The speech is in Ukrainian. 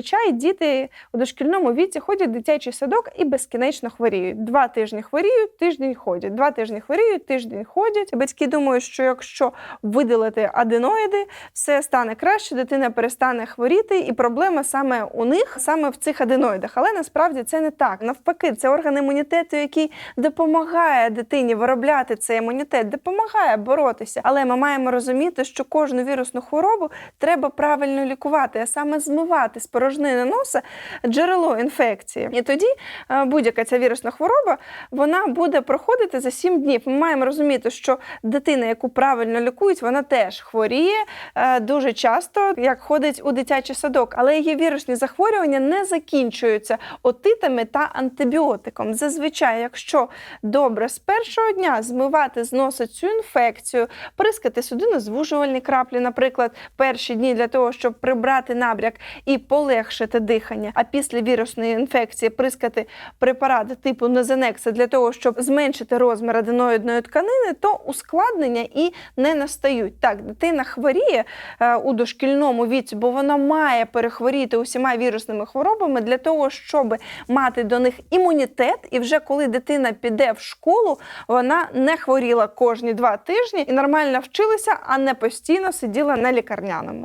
зазвичай діти у дошкільному віці ходять в дитячий садок і безкінечно хворіють. Два тижні хворіють, тиждень ходять. Два тижні хворіють, тиждень ходять. Батьки думають, що якщо видалити аденоїди, все стане краще, дитина перестане хворіти, і проблема саме у них, саме в цих аденоїдах. Але насправді це не так. Навпаки, це орган імунітету, який допомагає дитині виробляти цей імунітет, допомагає боротися. Але ми маємо розуміти, що кожну вірусну хворобу треба правильно лікувати, а саме змивати з порожнини носа джерело інфекції. І тоді е, будь-яка ця вірусна хвороба вона буде проходити за 7 днів. Ми маємо розуміти, що дитина, яку правильно лікують, вона теж хворіє е, дуже часто, як ходить у дитячий садок, але її вірусні захворювання не закінчуються отитами та антибіотиком. Зазвичай, якщо добре з першого дня змивати з носа цю інфекцію, прискати судинозвужувальні краплі, наприклад, перші дні для того, щоб прибрати набряк і полегшити дихання, а після вірусної інфекції прискати препарати типу Нозенекса для того, щоб зменшити розмір аденоїдної тканини, то ускладнення і не настають. Так, дитина хворіє е, у дошкільному віці, бо вона має перехворіти усіма вірусними хворобами для того, щоб мати до них імунітет. І вже коли дитина піде в школу, вона не хворіла кожні два тижні і нормально вчилася, а не постійно сиділа на лікарняному.